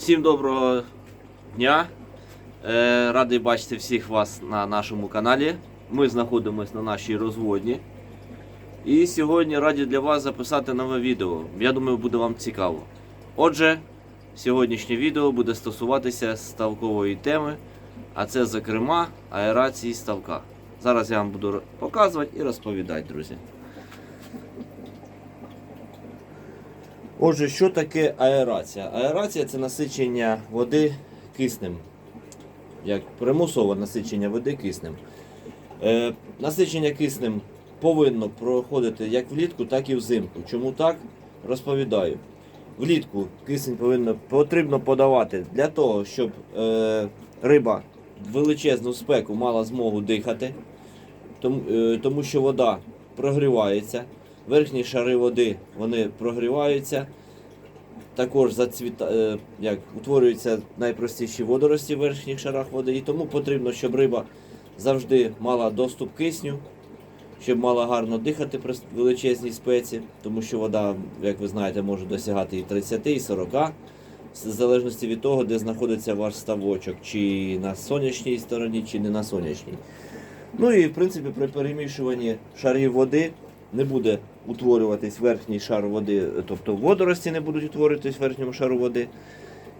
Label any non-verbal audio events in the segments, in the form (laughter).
Всім доброго дня. Е, Радий бачити всіх вас на нашому каналі. Ми знаходимося на нашій розводні. І сьогодні раді для вас записати нове відео. Я думаю, буде вам цікаво. Отже, сьогоднішнє відео буде стосуватися ставкової теми, а це, зокрема, аерації ставка. Зараз я вам буду показувати і розповідати, друзі. Отже, що таке аерація? Аерація це насичення води киснем. Як примусове насичення води киснем. Е, насичення киснем повинно проходити як влітку, так і взимку. Чому так? Розповідаю. Влітку кисень повинно, потрібно подавати для того, щоб е, риба величезну спеку мала змогу дихати, тому, е, тому що вода прогрівається. Верхні шари води вони прогріваються. Також зацвіта, е, як, утворюються найпростіші водорості в верхніх шарах води. І тому потрібно, щоб риба завжди мала доступ кисню, щоб мала гарно дихати при величезній спеці, тому що вода, як ви знаєте, може досягати і 30, і 40, в залежності від того, де знаходиться ваш ставочок, чи на сонячній стороні, чи не на сонячній. Ну і в принципі при перемішуванні шарів води не буде утворюватись верхній шар води, тобто водорості не будуть утворюватись в верхньому шару води.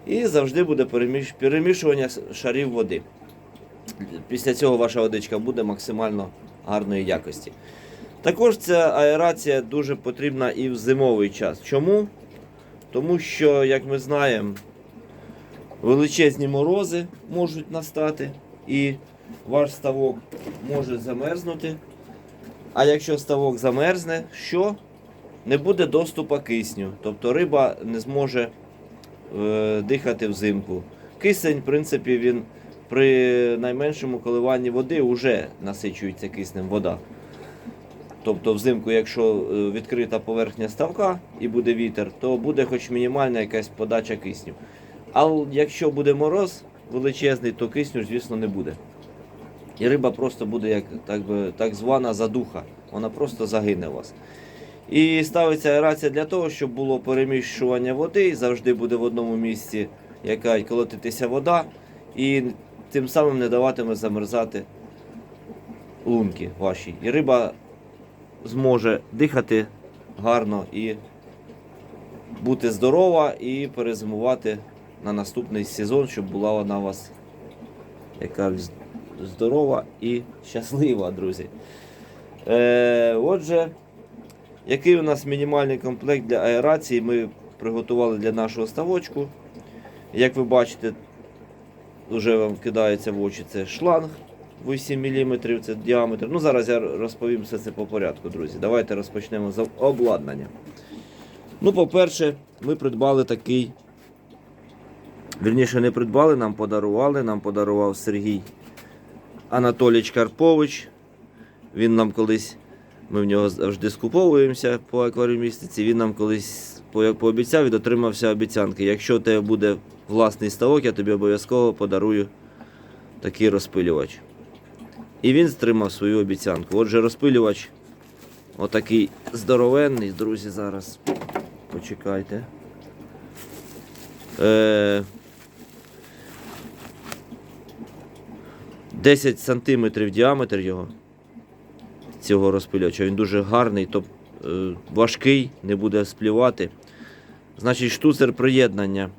І завжди буде переміш- перемішування шарів води. Після цього ваша водичка буде максимально гарної якості. Також ця аерація дуже потрібна і в зимовий час. Чому? Тому що, як ми знаємо, величезні морози можуть настати, і ваш ставок може замерзнути. А якщо ставок замерзне, що? Не буде доступу кисню. Тобто риба не зможе е, дихати взимку. Кисень, в принципі, він при найменшому коливанні води вже насичується киснем вода. Тобто взимку, якщо е, відкрита поверхня ставка і буде вітер, то буде хоч мінімальна якась подача кисню. Але якщо буде мороз величезний, то кисню, звісно, не буде. І риба просто буде як так, би, так звана задуха. Вона просто загине у вас. І ставиться аерація для того, щоб було переміщування води, і завжди буде в одному місці яка колотитися вода, і тим самим не даватиме замерзати лунки ваші. І риба зможе дихати гарно і бути здорова, і перезимувати на наступний сезон, щоб була вона у вас яка з- здорова і щаслива, друзі. Е, отже, який у нас мінімальний комплект для аерації ми приготували для нашого ставочку. Як ви бачите, вже вам кидається в очі це шланг 8 мм, це діаметр. Ну, зараз я розповім все це по порядку, друзі. Давайте розпочнемо з обладнання. Ну, по-перше, ми придбали такий. Вірніше, не придбали, нам подарували. Нам подарував Сергій Анатолійович Карпович. Він нам колись, ми в нього завжди скуповуємося по акваріумістиці. Він нам колись по- пообіцяв і дотримався обіцянки. Якщо у тебе буде власний ставок, я тобі обов'язково подарую такий розпилювач. І він стримав свою обіцянку. Отже, розпилювач отакий здоровенний, друзі, зараз. Почекайте. Е, 10 сантиметрів діаметр його цього розпилювача. Він дуже гарний, тоб, е, важкий, не буде сплівати. Значить, штуцер приєднання.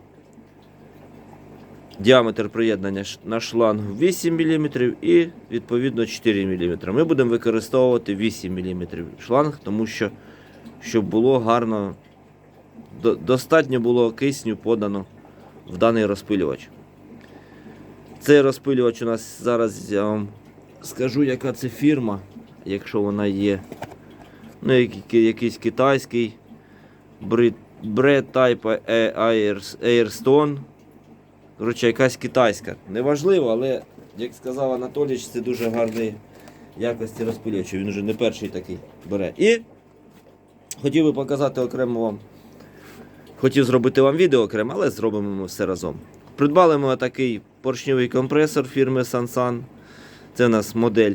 Діаметр приєднання на шланг 8 мм і відповідно 4 мм. Ми будемо використовувати 8 мм шланг, тому що щоб було гарно, до- достатньо було кисню подано в даний розпилювач. Цей розпилювач у нас зараз я вам скажу, яка це фірма, якщо вона є. Ну, якийсь китайський Bread Type Airstone. Коротше, якась китайська. Неважливо, але, як сказав Анатолійович, це дуже гарний якості розпилювач. Він вже не перший такий бере. І хотів би показати окремо вам. Хотів зробити вам відео окремо, але зробимо ми все разом. Придбали ми такий поршньовий компресор фірми Sansan. Це у нас модель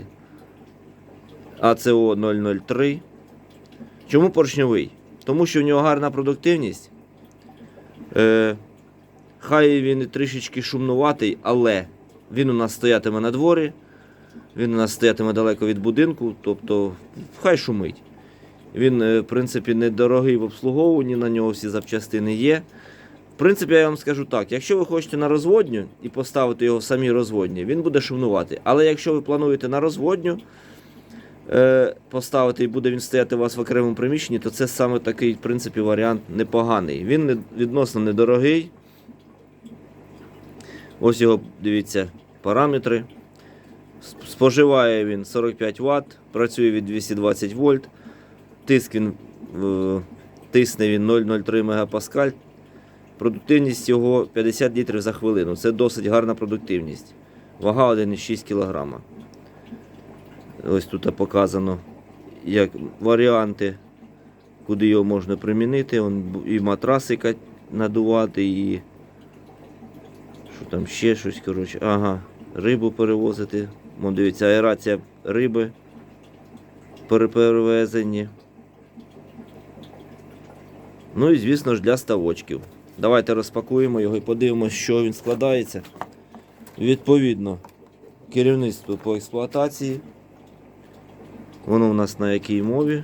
ACO 003. Чому поршньовий? Тому що в нього гарна продуктивність. Е, Хай він трішечки шумнуватий, але він у нас стоятиме на дворі, він у нас стоятиме далеко від будинку, тобто хай шумить. Він, е, в принципі, недорогий в обслуговуванні, на нього всі запчастини є. В принципі, я вам скажу так: якщо ви хочете на розводню і поставити його в самій розводні, він буде шумнувати. Але якщо ви плануєте на розводню е, поставити і буде він стояти у вас в окремому приміщенні, то це саме такий, в принципі, варіант непоганий. Він відносно недорогий. Ось його, дивіться, параметри. Споживає він 45 Вт, працює від 220 вольт. Тиск він, тисне він 0,03 МПа. Продуктивність його 50 літрів за хвилину. Це досить гарна продуктивність. Вага 1,6 кг. Ось тут показано як варіанти, куди його можна примінити. Он і матрасика надувати, і що там ще щось, коротше. Ага, рибу перевозити. Вон дивіться, аерація риби при перевезенні. Ну і звісно ж для ставочків. Давайте розпакуємо його і подивимося, що він складається. Відповідно, керівництво по експлуатації. Воно у нас на якій мові?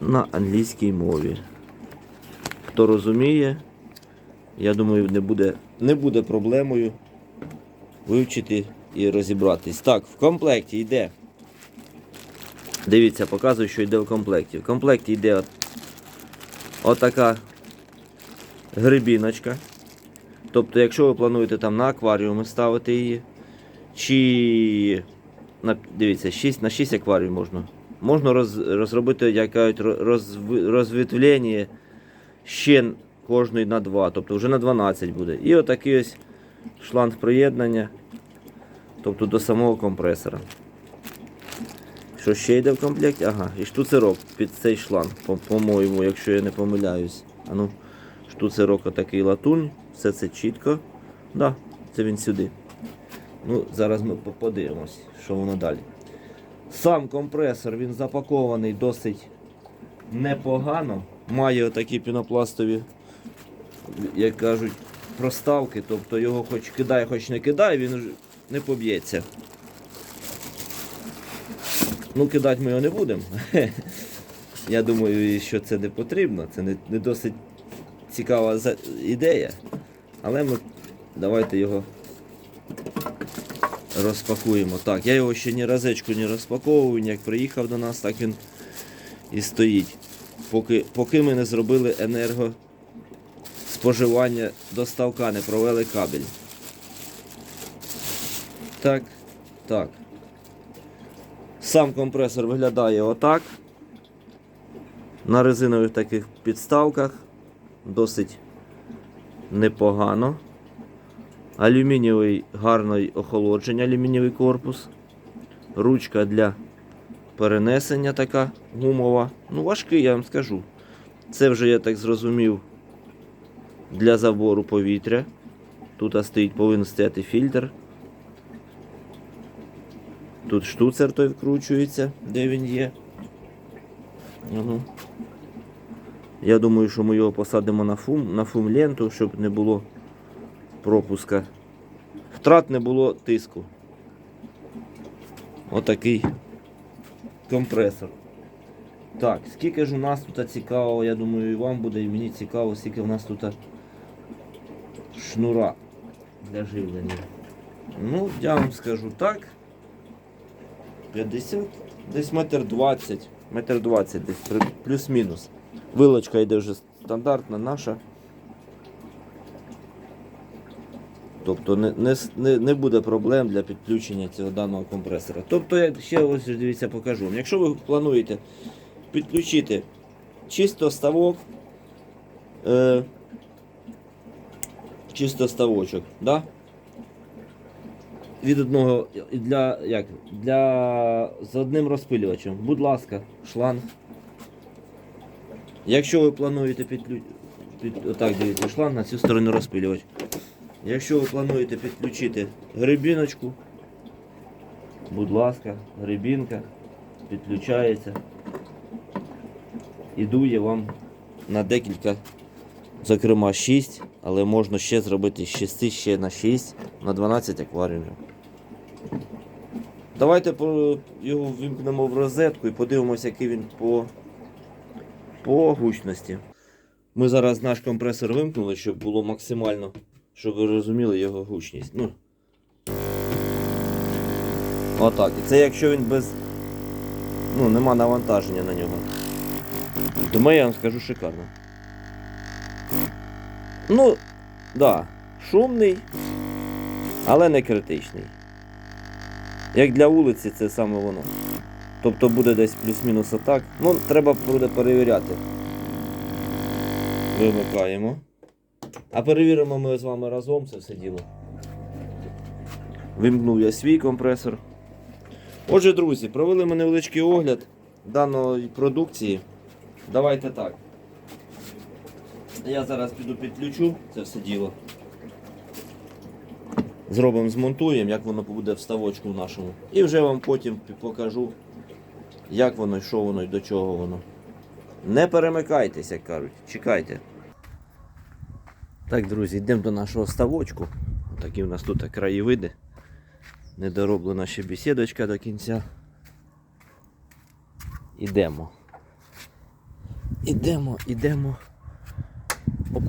На англійській мові. Хто розуміє, я думаю, не буде, не буде проблемою вивчити і розібратись. Так, в комплекті йде. Дивіться, показую, що йде в комплекті. В комплекті йде отака грибіночка. Тобто, якщо ви плануєте там на акваріуми ставити її, чи на, дивіться, 6, на 6 акваріумів можна. Можна роз, розробити як кажуть, роз, розвитвлення ще кожної на 2, тобто вже на 12 буде. І отакий ось шланг приєднання, тобто до самого компресора. Що ще йде в комплекті? Ага, і штуцерок під цей шланг, по- по-моєму, якщо я не помиляюсь. А ну, штуцерок отакий латунь, все це чітко. Да, це він сюди. Ну, зараз ми подивимось, що воно далі. Сам компресор він запакований досить непогано. Має отакі пінопластові, як кажуть, проставки, тобто його хоч кидає, хоч не кидає, він не поб'ється. Ну, кидати ми його не будемо. (laughs) Я думаю, що це не потрібно. Це не, не досить цікава ідея. Але ми давайте його розпакуємо. Так, я його ще ні разечку не розпаковую, як приїхав до нас, так він і стоїть. Поки, поки ми не зробили енергоспоживання до ставка, не провели кабель. Так, так. Сам компресор виглядає отак. На резинових таких підставках. Досить непогано. Алюмінієвий гарний охолодження, алюмінієвий корпус. Ручка для перенесення така гумова. Ну, важкий, я вам скажу. Це вже, я так зрозумів, для забору повітря. Тут стоїть, повинен стояти фільтр. Тут штуцер той вкручується, де він є. Угу. Я думаю, що ми його посадимо на фум, на фум ленту, щоб не було пропуска. Втрат не було тиску. Отакий компресор. Так, скільки ж у нас тут цікаво, я думаю, і вам буде, і мені цікаво, скільки у нас тут шнура для живлення. Ну, я вам скажу так. 50, десь метр 20, метр 20 десь плюс-мінус. Вилочка йде вже стандартна наша. Тобто не, не, не, буде проблем для підключення цього даного компресора. Тобто, я ще ось дивіться, покажу. Якщо ви плануєте підключити чисто ставок, е, чисто ставочок, да? Від одного для, як, для, з одним розпилювачем. Будь ласка, шланг. Якщо ви плануєте підключити, під, отак дивіться, шланг на цю сторону розпилювач. Якщо ви плануєте підключити грибіночку, будь ласка, грибінка підключається і дує вам на декілька Зокрема, 6, але можна ще зробити з 6 ще на 6, на 12 акваріумів. Давайте його вимкнемо в розетку і подивимося, який він по, по гучності. Ми зараз наш компресор вимкнули, щоб було максимально, щоб ви розуміли його гучність. Ну. Отак. І це якщо він без. Ну, нема навантаження на нього. Тому я вам скажу шикарно. Ну, да, шумний, але не критичний. Як для вулиці, це саме воно. Тобто буде десь плюс-мінус отак. Ну, треба буде перевіряти. Вимикаємо. А перевіримо ми з вами разом це все діло. Вимкнув я свій компресор. Отже, друзі, провели ми невеличкий огляд даної продукції. Давайте так. Я зараз піду підключу це все діло. Зробимо, змонтуємо, як воно буде в ставочку в нашому. І вже вам потім покажу, як воно, що воно і до чого воно. Не перемикайтесь, як кажуть, чекайте. Так, друзі, йдемо до нашого ставочку. Такі у нас тут краєвиди. Недороблена ще бесідочка до кінця. Ідемо. Ідемо, ідемо. Оп,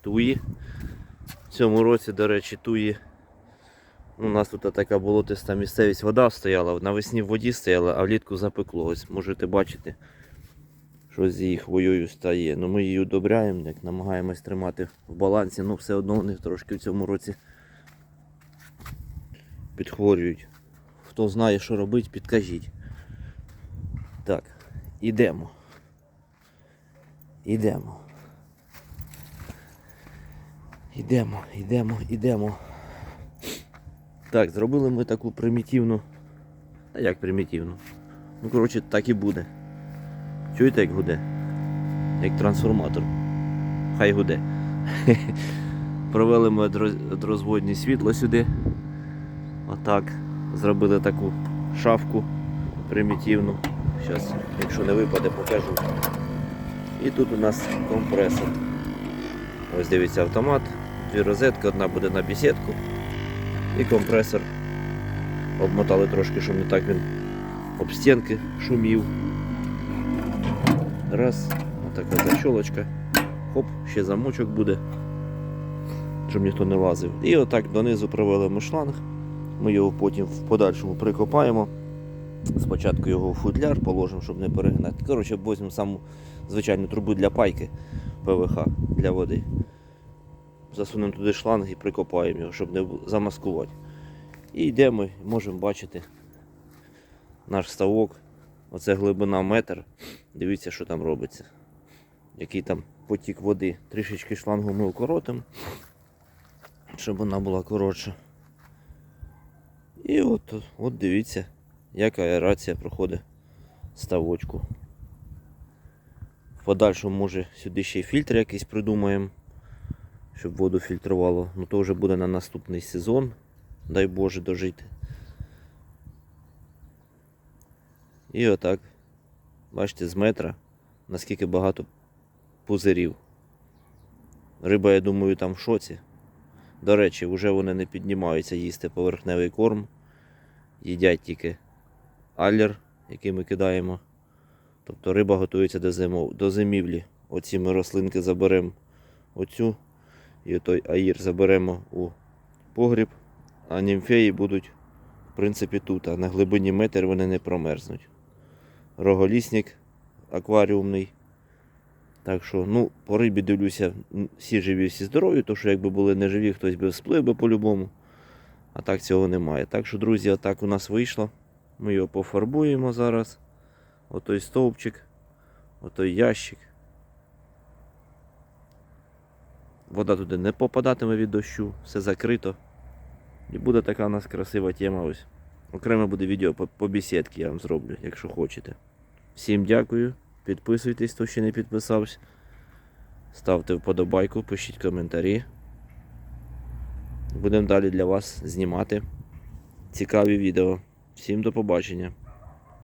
туї. В цьому році, до речі, туї. У нас тут така болотиста місцевість, вода стояла, навесні в воді стояла, а влітку запекло. Ось можете бачити, що з її хвоєю стає. Ну, ми її удобряємо, як намагаємось тримати в балансі, ну все одно вони трошки в цьому році підхворюють. Хто знає, що робити, підкажіть. Так, ідемо. Ідемо. Ідемо, ідемо, ідемо. Так, зробили ми таку примітивну. А як примітивну? Ну, коротше, так і буде. Чуєте, як гуде? Як трансформатор. Хай гуде. (laughs) Провели ми розводні світло сюди. Отак. Зробили таку шафку примітивну. Зараз, якщо не випаде, покажу. І тут у нас компресор. Ось дивіться автомат, дві розетки, одна буде на бесідку. І компресор. Обмотали трошки, щоб не так він об стінки шумів. Раз, отака защолочка. Хоп, ще замочок буде, щоб ніхто не лазив. І отак донизу провели ми шланг. Ми його потім в подальшому прикопаємо. Спочатку його в футляр положимо, щоб не перегнати. Коротше, візьмемо саму звичайну трубу для пайки ПВХ для води. Засунемо туди шланг і прикопаємо його, щоб не замаскувати. І йдемо, і можемо бачити наш ставок. Оце глибина метр. Дивіться, що там робиться. Який там потік води. Трішечки шлангу ми укоротимо, щоб вона була коротша. І от, от дивіться, як аерація проходить ставочку. В подальшому, може, сюди ще й фільтр якийсь придумаємо, щоб воду фільтрувало. Ну то вже буде на наступний сезон. Дай Боже дожити. І отак. Бачите, з метра наскільки багато пузирів. Риба, я думаю, там в шоці. До речі, вже вони не піднімаються їсти поверхневий корм. Їдять тільки аллер, який ми кидаємо. Тобто риба готується до, зимов... до зимівлі. Оці ми рослинки заберемо оцю і той аїр заберемо у погріб, а німфеї будуть, в принципі, тут, а на глибині метр вони не промерзнуть. Роголісник акваріумний. Так що, ну, по рибі дивлюся, всі живі, всі здорові, то що якби були не живі, хтось би сплив би по-любому. А так цього немає. Так що, друзі, отак у нас вийшло. Ми його пофарбуємо зараз. Отой стовпчик, отой ящик. Вода туди не попадатиме від дощу, все закрито. І буде така у нас красива тема ось. Окремо буде відео по, по бесідці я вам зроблю, якщо хочете. Всім дякую. Підписуйтесь, хто ще не підписався. Ставте вподобайку, пишіть коментарі. Будемо далі для вас знімати цікаві відео. Всім до побачення.